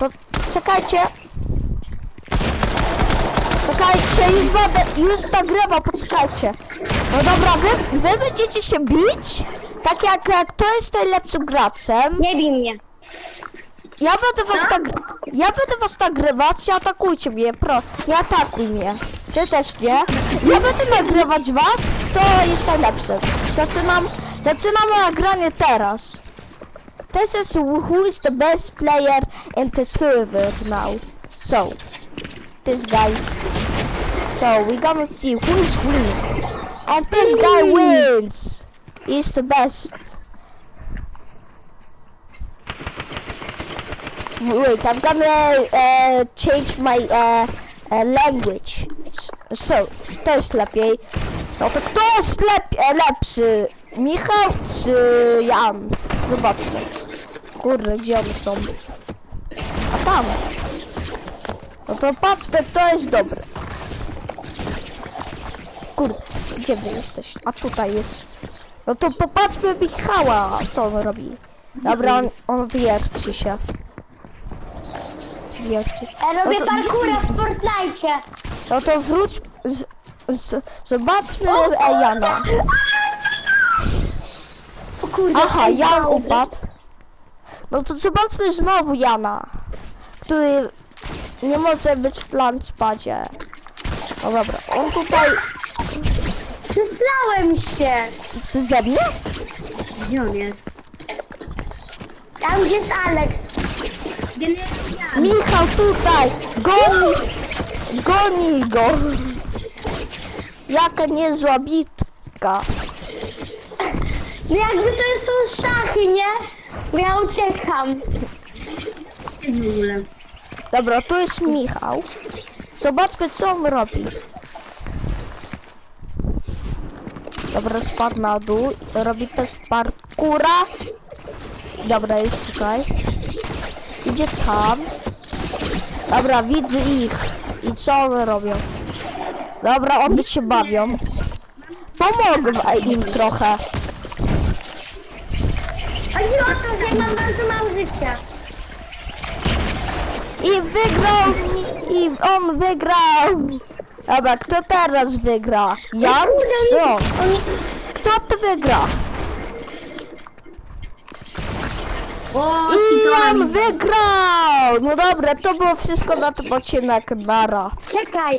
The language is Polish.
To czekajcie. Czekajcie, już będę, już nagrywa, poczekajcie. No dobra, wy, wy będziecie się bić? Tak jak e, kto jest najlepszym graczem. Nie bij mnie. Ja będę was tak, ja będę was nagrywać, nie atakujcie mnie, pro, nie atakuj mnie. Ty też nie. Ja będę nagrywać was, kto jest najlepszy. Zaczynam, zaczynamy nagranie teraz. This is who is the best player in the server now. So, this guy. So we gonna see who is winning. And this guy wins. He's the best. Wait, I'm gonna uh, change my uh, uh, language. So, to jest lepiej. No to kto jest lep lepszy? Michał czy Jan? Zobaczmy. Kurde, gdzie one są? A tam. No to patrzmy, kto jest dobry. Kurde, gdzie wy jesteście? A tutaj jest. No to popatrzmy Michała, co on robi. Dobra, on, on wierci się. Wierci. Ja robię No to- parkoura w Fortnite. No to wróć. Z, z, zobaczmy e, Jana. O kurde. Aha, Jan upadł. No to zobaczmy znowu Jana. Który nie może być w lunchpadzie. No dobra, on tutaj Zesrałem się. przeze mnie? Gdzie on jest? Tam gdzie jest Alex. Michał tutaj! Goni! Goni go! Jaka niezła bitka. No jakby to jest są szachy, nie? Ja uciekam. Dobra, tu jest Michał. Zobaczmy co on robi. Dobra, spadł na dół. Robi test parkura. Dobra, jest tutaj. Idzie tam. Dobra, widzę ich. I co one robią? Dobra, one się bawią. Pomogę im trochę. Chodzi o to, że ja mam bardzo mało życia. I wygrał i on wygrał. Dobra, kto teraz wygra? Jan czy on? Kto to wygra? O, I! Jan wygrał! No dobra, to było wszystko na tym odcinek. Nara. Czekaj.